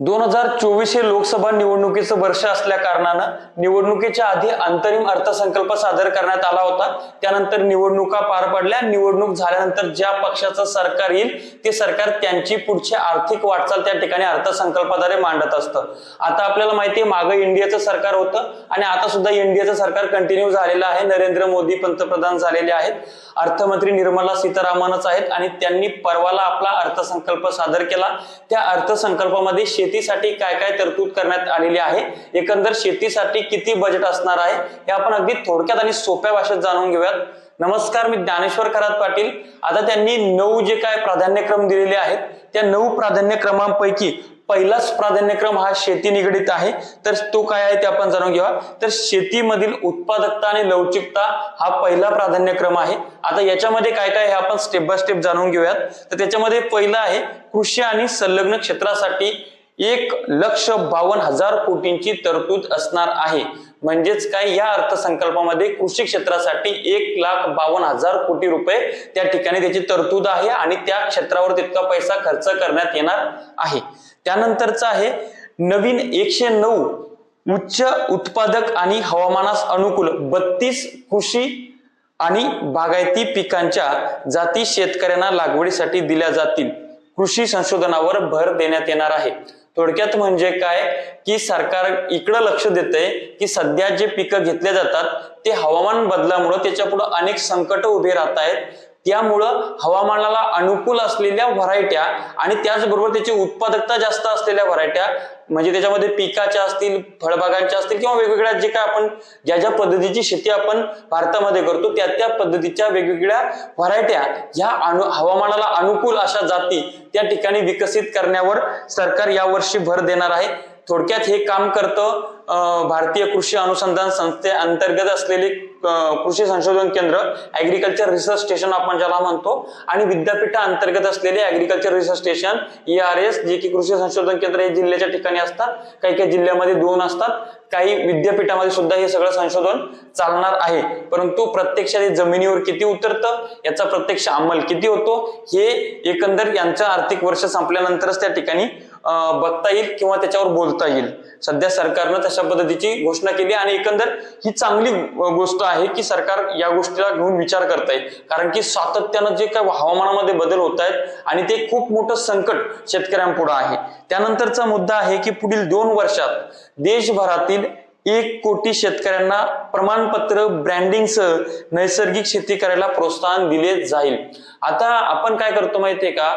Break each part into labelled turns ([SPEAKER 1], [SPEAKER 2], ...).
[SPEAKER 1] दोन हजार चोवीस हे लोकसभा निवडणुकीचं वर्ष असल्या कारणानं निवडणुकीच्या आधी अंतरिम अर्थसंकल्प सादर करण्यात आला होता. त्यानंतर निवडणुका पार पडल्या. निवडणूक झाल्यानंतर ज्या पक्षाचं सरकार येईल ते सरकार त्यांची पुढची आर्थिक वाटचाल त्या ठिकाणी अर्थसंकल्पाद्वारे मांडत असतं. आता आपल्याला माहिती आहे मागं इंडियाचं सरकार होतं आणि आता सुद्धा इंडियाचं सरकार कंटिन्यू झालेलं आहे. नरेंद्र मोदी पंतप्रधान झालेले आहेत. अर्थमंत्री निर्मला सीतारामनच आहेत आणि त्यांनी परवाला आपला अर्थसंकल्प सादर केला. त्या अर्थसंकल्पामध्ये शेतीसाठी काय काय तरतूद करण्यात आलेली आहे? एकंदर शेतीसाठी किती बजेट असणार आहे? हे आपण अगदी थोडक्यात आणि सोप्या भाषेत जाणून घेऊयात. नमस्कार मी ज्ञानेश्वर खरात पाटील. आता त्यांनी नऊ जे काय प्राधान्यक्रम दिलेले आहेत त्या नऊ प्राधान्यक्रमांपैकी पहिलाच प्राधान्यक्रम हा शेती निगडीत आहे. तर तो काय आहे ते आपण जाणून घेऊया. तर शेतीमधील उत्पादकता आणि लवचिकता हा पहिला प्राधान्यक्रम आहे. आता याच्यामध्ये काय काय हे आपण स्टेप बाय स्टेप जाणून घेऊयात. तर त्याच्यामध्ये पहिलं आहे कृषी आणि संलग्न क्षेत्रासाठी एक लक्ष बावन्न हजार कोटींची तरतूद असणार आहे. म्हणजेच काय या अर्थसंकल्पामध्ये कृषी क्षेत्रासाठी एक लाख बावन्न हजार कोटी रुपये त्या ठिकाणी त्याची तरतूद आहे आणि त्या क्षेत्रावर तितका पैसा खर्च करण्यात येणार आहे. त्यानंतरचं आहे नवीन एकशे नऊ उच्च उत्पादक आणि हवामानास अनुकूल बत्तीस कृषी आणि बागायती पिकांच्या जाती शेतकऱ्यांना लागवडीसाठी दिल्या जातील. कृषी संशोधनावर भर देण्यात येणार आहे. थोडक्यात म्हणजे काय? की सरकार इकडं लक्ष देतंय की सध्या जे पिकं घेतले जातात ते हवामान बदलामुळे त्याच्या पुढे अनेक संकट उभे राहत आहेत. त्यामुळं हवामानाला अनुकूल असलेल्या व्हरायट्या आणि त्याचबरोबर त्याची उत्पादकता जास्त असलेल्या व्हरायट्या म्हणजे त्याच्यामध्ये पिकाच्या असतील फळबागांच्या असतील किंवा वेगवेगळ्या जे काय आपण ज्या ज्या पद्धतीची शेती आपण भारतामध्ये करतो त्या त्या पद्धतीच्या वेगवेगळ्या व्हरायट्या ह्या अनु हवामानाला अनुकूल अशा जाती त्या ठिकाणी विकसित करण्यावर सरकार यावर्षी भर देणार आहे. थोडक्यात हे काम करतं भारतीय कृषी अनुसंधान संस्थे अंतर्गत असलेले कृषी संशोधन केंद्र ऍग्रिकल्चर रिसर्च स्टेशन आपण ज्याला म्हणतो आणि विद्यापीठा अंतर्गत असलेले agriculture research station E R S J की कृषी संशोधन केंद्र हे जिल्ह्याच्या ठिकाणी असतात. काही काही जिल्ह्यामध्ये दोन असतात. काही विद्यापीठामध्ये सुद्धा हे सगळं संशोधन चालणार आहे. परंतु प्रत्यक्षात हे जमिनीवर किती उतरतं याचा प्रत्यक्ष अंमल किती होतो हे एकंदर यांचं आर्थिक वर्ष संपल्यानंतरच त्या ठिकाणी बघता येईल किंवा त्याच्यावर बोलता येईल. सध्या सरकारनं तशा पद्धतीची घोषणा केली आणि एकंदर ही चांगली गोष्ट आहे की सरकार या गोष्टीला घेऊन विचार करत आहे कारण की सातत्यानं जे काय हवामानामध्ये बदल होत आहेत आणि ते खूप मोठं संकट शेतकऱ्यांपुढे आहे. त्यानंतरचा मुद्दा आहे की पुढील दोन वर्षात देशभरातील एक कोटी शेतकऱ्यांना प्रमाणपत्र ब्रँडिंगसह नैसर्गिक शेती करायला प्रोत्साहन दिले जाईल. आता आपण काय करतो माहितीये का?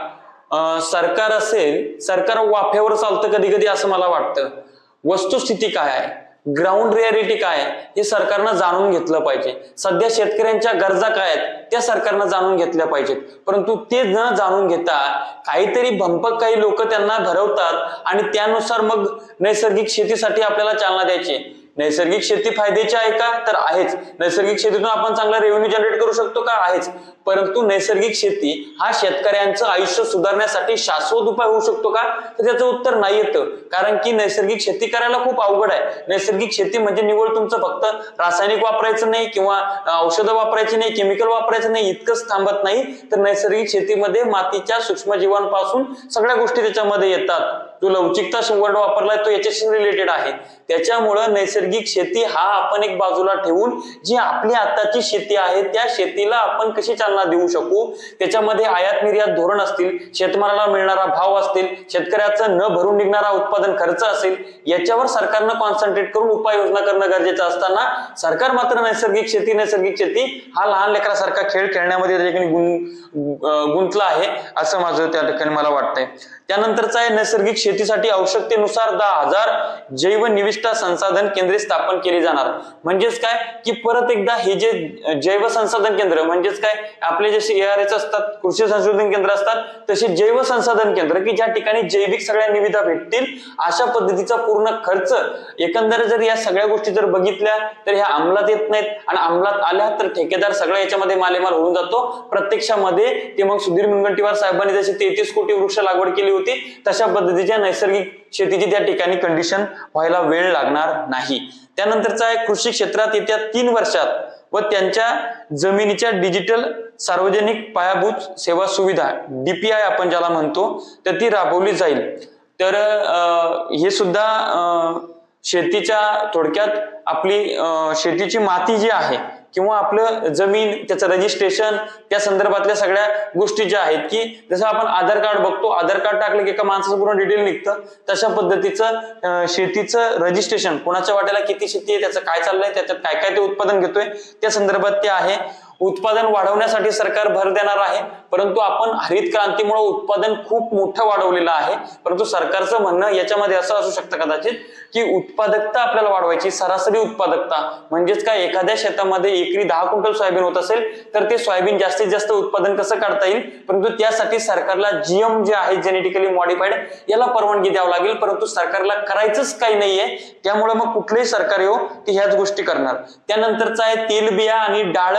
[SPEAKER 1] सरकार असेल सरकार वाफ्यावर चालतं कधी कधी असं मला वाटतं. वस्तुस्थिती काय आहे? ग्राउंड रियालिटी काय आहे? हे सरकारनं जाणून घेतलं पाहिजे. सध्या शेतकऱ्यांच्या गरजा काय आहेत? त्या सरकारनं जाणून घेतल्या पाहिजेत. परंतु ते न जाणून घेता काहीतरी भंपक काही लोक त्यांना भरवतात आणि त्यानुसार मग नैसर्गिक शेतीसाठी आपल्याला चालना द्यायची नैसर्गिक शेती फायद्याची आहे का? तर आहेच. नैसर्गिक शेतीतून आपण चांगला रेव्हेन्यू जनरेट करू शकतो का? आहेच. परंतु नैसर्गिक शेती हा शेतकऱ्यांचं आयुष्य सुधारण्यासाठी शाश्वत उपाय होऊ शकतो का? तर त्याचं उत्तर नाही येतं. कारण की नैसर्गिक शेती करायला खूप अवघड आहे. नैसर्गिक शेती म्हणजे निवड तुमचं फक्त रासायनिक वापरायचं नाही किंवा औषधं वापरायची नाही केमिकल वापरायचं नाही इतकंच थांबत नाही. तर नैसर्गिक शेतीमध्ये मातीच्या सूक्ष्मजीवांपासून सगळ्या गोष्टी त्याच्यामध्ये येतात. जो लवचिकता वर्ड वापरलाय तो याच्याशी रिलेटेड आहे. त्याच्यामुळं नैसर्गिक शेती हा आपण एक बाजूला ठेवून जी आपली आताची शेती आहे त्या शेतीला आपण कशी चालना देऊ शकू? त्याच्यामध्ये आयात निर्यात धोरण असतील शेतमालाला मिळणारा भाव असतील शेतकऱ्याचं न भरून निघणारा उत्पादन खर्च असेल याच्यावर सरकारनं कॉन्सन्ट्रेट करून उपाययोजना करणं गरजेचं असताना सरकार मात्र नैसर्गिक शेती नैसर्गिक शेती हा लहान लेकरासारखा खेळ खेळण्यामध्ये त्या ठिकाणी गुं गुंतला आहे असं माझं त्या ठिकाणी मला वाटतंय. त्यानंतरचा आहे नैसर्गिक शेतीसाठी आवश्यकतेनुसार दहा हजार जैव निविष्ठा संसाधन केंद्रे स्थापन केली जाणार. म्हणजेच काय? की परत एकदा हे जे जैव संसाधन केंद्र म्हणजेच काय? आपले जसे एआरएच असतात कृषी संशोधन केंद्र असतात तसे जैव संसाधन केंद्र की ज्या ठिकाणी जैविक सगळ्या निविदा भेटतील अशा पद्धतीचा पूर्ण खर्च एकंदर जर या सगळ्या गोष्टी जर बघितल्या तर ह्या अंमलात येत नाहीत आणि अंमलात आल्या तर ठेकेदार सगळ्या याच्यामध्ये मालेमाल होऊन जातो. प्रत्यक्षामध्ये ते मग सुधीर मुनगंटीवार साहेबांनी जशी तेहतीस कोटी वृक्ष लागवड केली होती तशा पद्धतीच्या नैसर्गिक शेतीची त्या ठिकाणी कंडिशन व्हायला वेळ लागणार नाही. त्यानंतरचा आहे कृषी क्षेत्रात येत्या तीन वर्षात व त्यांच्या जमिनीच्या डिजिटल सार्वजनिक पायाभूत सेवा सुविधा डीपीआय आपण ज्याला म्हणतो तर ती राबवली जाईल. तर हे सुद्धा शेतीच्या थोडक्यात आपली शेतीची माती जी आहे किंवा आपलं जमीन त्याचं रजिस्ट्रेशन त्या संदर्भातल्या सगळ्या गोष्टी ज्या आहेत की जसं आपण आधार कार्ड बघतो आधार कार्ड टाकलं की एका माणसाचं पूर्ण डिटेल निघतं. तशा पद्धतीचं शेतीचं रजिस्ट्रेशन कोणाच्या वाट्याला किती शेती आहे त्याचं काय चाललंय त्याच्यात काय काय ते उत्पादन घेतोय त्या संदर्भात ते आहे. उत्पादन वाढवण्यासाठी सरकार भर देणार आहे. परंतु आपण हरित क्रांतीमुळे उत्पादन खूप मोठं वाढवलेलं आहे. परंतु सरकारचं म्हणणं याच्यामध्ये असं असू शकतं कदाचित की उत्पादकता आपल्याला वाढवायची सरासरी उत्पादकता. म्हणजेच काय एखाद्या शेतामध्ये एकरी दहा क्विंटल सोयाबीन होत असेल तर ते सोयाबीन जास्तीत जास्त उत्पादन कसं काढता येईल? परंतु त्यासाठी सरकारला जीएम जे आहे जेनेटिकली मॉडिफाईड याला परवानगी द्यावं लागेल. परंतु सरकारला करायचंच काही नाहीये. त्यामुळे मग कुठलंही सरकार येऊ ते ह्याच गोष्टी करणार. त्यानंतरचा आहे तेलबिया आणि डाळ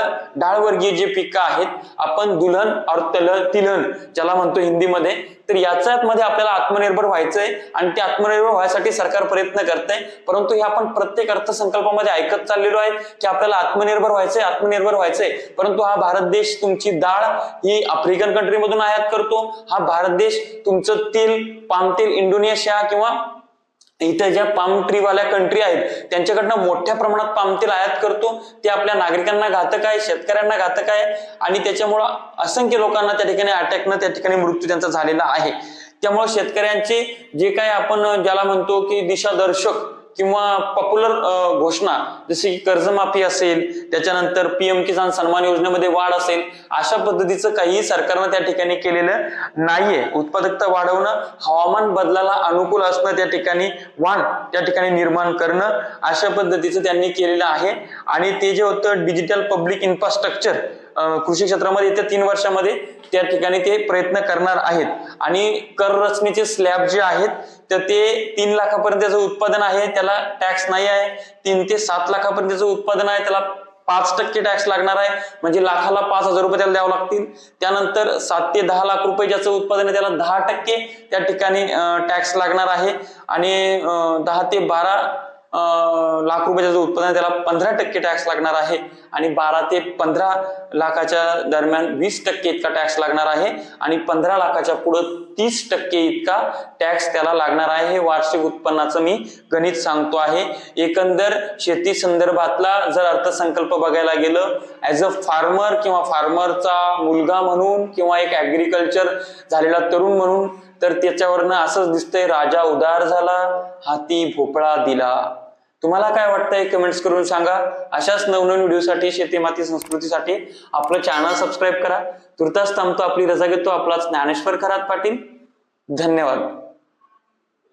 [SPEAKER 1] डाळवर्गीय जे पिकं आहेत आपण दुल्हन और तल तिलहन ज्याला म्हणतो हिंदीमध्ये तर याच्यात मध्ये आपल्याला आत्मनिर्भर व्हायचंय आणि ते आत्मनिर्भर व्हायसाठी सरकार प्रयत्न करतंय. परंतु हे आपण प्रत्येक अर्थसंकल्पामध्ये ऐकत चाललेलो आहे की आपल्याला आत्मनिर्भर व्हायचंय आत्मनिर्भर व्हायचंय. परंतु हा भारत देश तुमची डाळ ही आफ्रिकन कंट्रीमधून आयात करतो. हा भारत देश तुमचं तेल पाम तेल इंडोनेशिया किंवा इथं ज्या पाम ट्री वाल्या कंट्री आहेत त्यांच्याकडनं मोठ्या प्रमाणात पाम तेल आयात करतो. ते आपल्या नागरिकांना घातक आहे शेतकऱ्यांना घातक आहे आणि त्याच्यामुळं असंख्य लोकांना त्या ठिकाणी अटॅकनं त्या ठिकाणी मृत्यू त्यांचा झालेला आहे. त्यामुळे शेतकऱ्यांचे जे काय आपण ज्याला म्हणतो की दिशादर्शक किंवा पॉप्युलर घोषणा जसे की कर्जमाफी असेल त्याच्यानंतर पीएम किसान सन्मान योजनेमध्ये वाढ असेल अशा पद्धतीचं काही सरकारनं त्या ठिकाणी केलेलं नाहीये. उत्पादकता वाढवणं हवामान बदलाला अनुकूल असणं त्या ठिकाणी वाण त्या ठिकाणी निर्माण करणं अशा पद्धतीचं त्यांनी केलेलं आहे. आणि ते जे होतं डिजिटल पब्लिक इन्फ्रास्ट्रक्चर कृषी क्षेत्रामध्ये येत्या तीन वर्षामध्ये त्या ठिकाणी ते प्रयत्न करणार आहेत. आणि कर रचनेचे स्लॅब जे आहेत तर ते तीन लाखापर्यंतचं उत्पादन आहे त्याला टॅक्स नाही आहे. तीन ते सात लाखापर्यंतचं उत्पादन आहे त्याला पाच टक्के टॅक्स लागणार आहे. म्हणजे लाखाला पाच हजार रुपये त्याला द्यावं लागतील. त्यानंतर सात ते दहा लाख रुपये ज्याचं उत्पादन आहे त्याला दहा टक्के त्या ठिकाणी टॅक्स लागणार आहे. आणि दहा ते बारा लाख रुपयाचं जे उत्पादन आहे त्याला पंधरा टक्के टॅक्स लागणार आहे आणि बारा ते पंधरा लाखाच्या दरम्यान वीस टक्के इतका टॅक्स लागणार आहे आणि पंधरा लाखाच्या पुढं तीस टक्के इतका टॅक्स त्याला लागणार आहे. हे वार्षिक उत्पन्नाचं मी गणित सांगतो आहे. एकंदर शेती संदर्भातला जर अर्थसंकल्प बघायला गेलं ऍज अ फार्मर किंवा फार्मरचा मुलगा म्हणून किंवा एक ऍग्रिकल्चर झालेला तरुण म्हणून तर त्याच्यावरनं असंच दिसतंय राजा उदार झाला हाती भोपळा दिला. तुम्हाला काय वाटतंय कमेंट्स करून सांगा. अशाच नवनवीन व्हिडिओसाठी शेती माती संस्कृतीसाठी आपलं चॅनल सबस्क्राईब करा. तुर्तास थांबतो आपली रजा घेतो आपलाच ज्ञानेश्वर खरात पाटील. धन्यवाद.